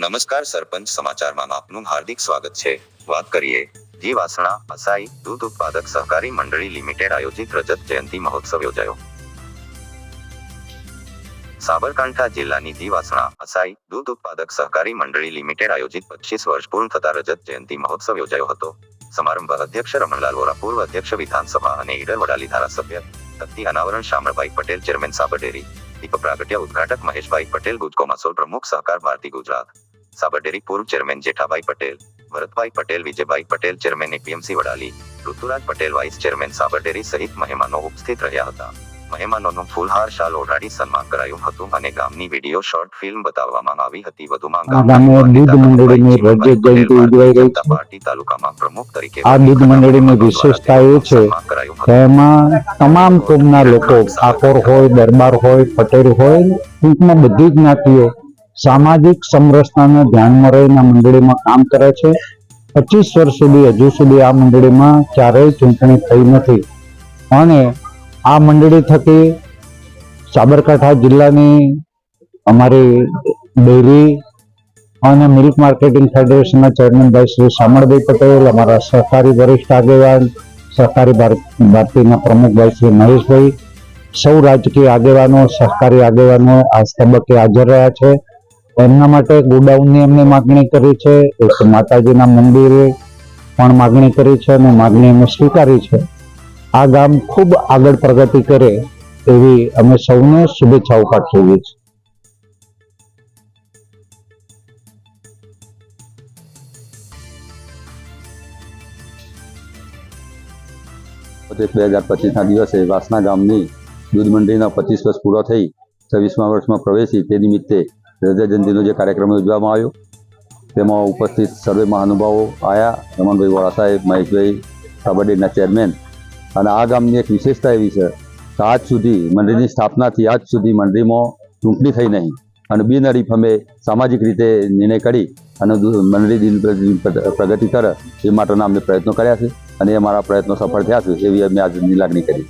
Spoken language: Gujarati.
નમસ્કાર સરપંચ સમાચારમાં આપનું હાર્દિક સ્વાગત છે. વાત કરીએ. જી વાસણા, અસાઈ દૂધ ઉત્પાદક સહકારી મંડળી લિમિટેડ આયોજિત રજત જયંતિ મહોત્સવ યોજાયો. સાબરકાંઠા જિલ્લાની જીવાસણા અસાઈ દૂધ ઉત્પાદક સહકારી મંડળી લિમિટેડ આયોજિત પચીસ વર્ષ પૂર્ણ થતા રજત જયંતિ મહોત્સવ યોજાયો હતો. સમારંભ અધ્યક્ષ રમણલાલ વોરા, પૂર્વ અધ્યક્ષ વિધાનસભા અને ઈડર વડાલી ધારાસભ્ય તકતી અનાવરણ શામળભાઈ પટેલ, ચેરમેન સાબરડેરી, દીપક પ્રાગટ્ય ઉદઘાટક મહેશભાઈ પટેલ ગુજકો માસોલ પ્રમુખ સહકાર ભારતી ગુજરાત. સાબરડેરી પૂર્વ chairman Jethabhai Patel Bharatbhai Patel Vijaybhai Patel chairman APMC Vadali Rituraj Patel vice chairman Sabar Dairy સહિત મહેમાનો ઉપસ્થિત રહ્યા હતા. મહેમાનોનું ફૂલહાર શાલ ઓઢાડી સન્માન કરાયું હતું અને ગામની વીડિયો શોર્ટ ફિલ્મ બતાવવામાં આવી હતી. વધુમાં આ દૂધ મંડળીની રજત જયંતિ ઉજવાઈ રહી છે. પાર્ટી તાલુકામાં પ્રમુખ તરીકે આ દૂધ મંડળીની વિશેષતા એ છે. કે એમાં તમામ કુળના લોકો ઠાકોર હોય દરબાર હોય પટેલ હોય ટૂંકમાં બધી જ જ્ઞાતિઓ સામાજિક સમરસતાને ધ્યાનમાં રહીને મંડળીમાં કામ કરે છે. પચીસ વર્ષ સુધી હજુ સુધી આ મંડળીમાં ક્યારેય ચૂંટણી થઈ નથી. અને આ મંડળી થકી સાબરકાંઠા જિલ્લાની અમારી ડેરી અને મિલ્ક માર્કેટિંગ ફેડરેશનના ચેરમેનભાઈ શ્રી શામળભાઈ પટેલ, અમારા સહકારી વરિષ્ઠ આગેવાન, સહકારી ભાર- ભારતીના પ્રમુખ ભાઈ શ્રી મહેશભાઈ, સૌ રાજકીય આગેવાનો, સહકારી આગેવાનો આ તબક્કે હાજર રહ્યા છે. એમના માટે ગોડાઉનની એમને માગણી કરી છે, એક માતાજીના મંદિરે પણ માગણી કરી છે અને માગણી એમને સ્વીકારી છે. આ ગામ ખૂબ આગળ પ્રગતિ કરે એવી અમે સૌને શુભેચ્છાઓ પાઠવીએ છીએ. બે હજાર પચીસના દિવસે વાસના ગામની દૂધ મંડળીના પચીસ વર્ષ પૂરો થઈ, છવ્વીસમા વર્ષમાં પ્રવેશી, તે નિમિત્તે રજા જયંતિનો જે કાર્યક્રમ યોજવામાં આવ્યો, તેમાં ઉપસ્થિત સર્વે મહાનુભાવો આવ્યા રમણભાઈ વોરા સાહેબ, મહેશભાઈ કબડ્ડીના ચેરમેન. અને આ ગામની એક વિશેષતા એવી છે કે આજ સુધી મંડળીની સ્થાપનાથી આજ સુધી મંડળીમાં ચૂંટણી થઈ નહીં. અને બિનહરીફ અમે સામાજિક રીતે નિર્ણય કરી અને મંડળી દિન પ્રગતિ કરે એ માટેના અમને પ્રયત્નો કર્યા છે અને એ મારા પ્રયત્નો સફળ થયા છે એવી અમે આજની લાગણી કરી.